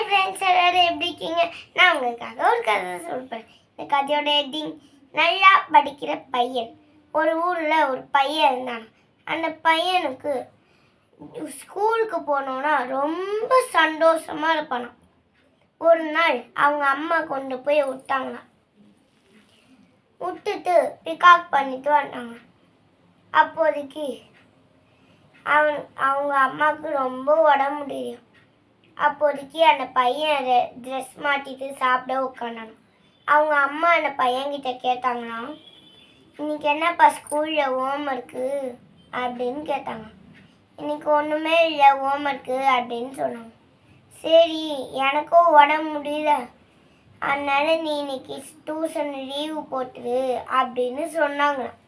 Hi friends எல்லாரும் எப்படி இருக்கீங்க? நான் உங்களுக்காக ஒரு கதை சொல்கிறேன் இந்த கதையோட ஹெட்டிங் நல்லா படிக்கிற பையன். ஒரு ஊரில் ஒரு பையன் இருந்தான். அந்த பையனுக்கு ஸ்கூலுக்கு போனோன்னா ரொம்ப சந்தோஷமாக இருப்பான். ஒரு நாள் அவங்க அம்மா கொண்டு போய் விட்டாங்களாம். விட்டுட்டு பிகாக் பண்ணிட்டு வந்தாங்க. அப்போதைக்கு அவன் அவங்க அம்மாவுக்கு ரொம்ப உடம்பு முடியும் அப்போதைக்கு அந்த பையன் ட்ரெஸ் மாட்டிட்டு சாப்பிட உட்காந்தானு அவங்க அம்மா அந்த பையன்கிட்ட கேட்டாங்களாம் இன்னைக்கு என்னப்பா ஸ்கூலில் ஹோம் ஒர்க்கு அப்படின்னு கேட்டாங்க இன்னைக்கு ஒன்றுமே இல்லை ஹோம் ஒர்க்கு அப்படின்னு சொன்னாங்க. சரி எனக்கும் உடம்பு முடியல. அதனால நீ இன்னைக்கு டியூஷன் லீவு போட்டுரு அப்படின்னு சொன்னாங்களாம்.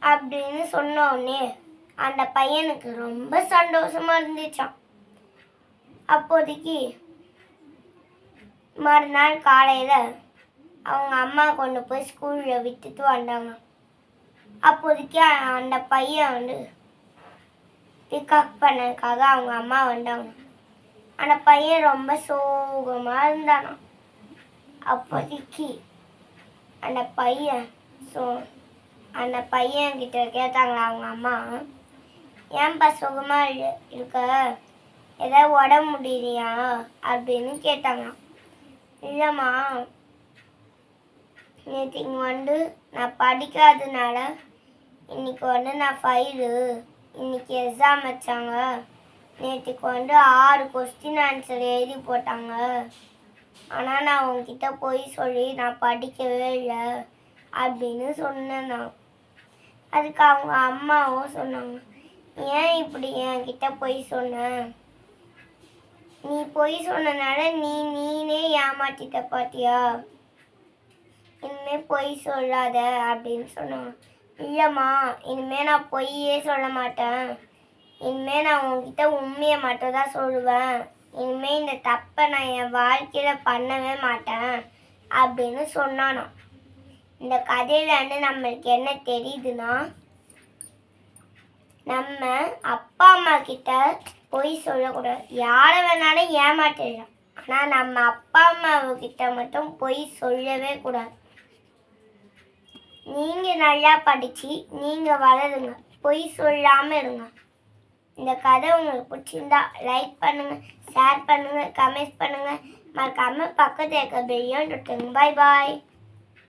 அப்படின்னு சொன்ன உடனே அந்த பையனுக்கு ரொம்ப சந்தோஷமா இருந்துச்சாம். அப்போதைக்கு மறுநாள் காலையில் அவங்க அம்மா கொண்டு போய் ஸ்கூலில் விட்டுட்டு வந்தாங்க. அப்போதைக்கு அந்த பையன் வந்து பிக்கப் பண்ணதுக்காக அவங்க அம்மா வந்தாங்க. அந்த பையன் ரொம்ப சோகமாக இருந்தானாம் அப்போதைக்கு அந்த பையன் சோ அந்த பையன் கிட்ட கேட்டாங்களா அவங்க அம்மா ஏன்பா சுகமாக இருக்க? ஏதாவது உடம்பு முடியலையா அப்படின்னு கேட்டாங்க. இல்லைம்மா நேற்று இங்கே வந்து நான் படிக்காதனால இன்னைக்கு வந்து நான் ஃபைலு இன்னைக்கு எக்ஸாம் வச்சாங்க. நேற்றுக்கு வந்து ஆறு கொஸ்டின் ஆன்சர் எழுதி போட்டாங்க. ஆனால் நான் உங்ககிட்ட போய் சொல்லி நான் படிக்கவே இல்லை அப்படின்னு சொன்னேன். நான் அதுக்கு அவங்க அம்மாவும் சொன்னாங்க. ஏன் இப்படி என்கிட்ட போய் சொன்னேன் நீ பொய் சொன்னனால நீ நீனே ஏமாத்திட்ட பாத்தியா? இனிமே பொய் சொல்லாத அப்படின்னு சொன்னாங்க இல்லைம்மா இனிமே நான் பொய்யே சொல்ல மாட்டேன். இனிமே நான் உன்கிட்ட உண்மையை மட்டும் தான் சொல்லுவேன். இனிமே இந்த தப்பை நான் என் வாழ்க்கையில் பண்ணவே மாட்டேன் அப்படின்னு சொன்னானாம். இந்த கதையிலேருந்து நம்மளுக்கு என்ன தெரியுதுன்னா நம்ம அப்பா அம்மா கிட்ட பொய் சொல்லக்கூடாது. யாரை வேணாலும் ஏமாற்றிடலாம் ஆனால் நம்ம அப்பா அம்மா கிட்ட மட்டும் பொய் சொல்லவே கூடாது. நீங்கள் நல்லா படித்து நீங்கள் வளருங்க. பொய் சொல்லாமல் இருங்க. இந்த கதை உங்களுக்கு பிடிச்சிருந்தா லைக் பண்ணுங்கள் ஷேர் பண்ணுங்கள் கமெண்ட் பண்ணுங்கள் மறக்காமல் பக்கத்தில் இருக்க பெல்லையும் பாய் பாய்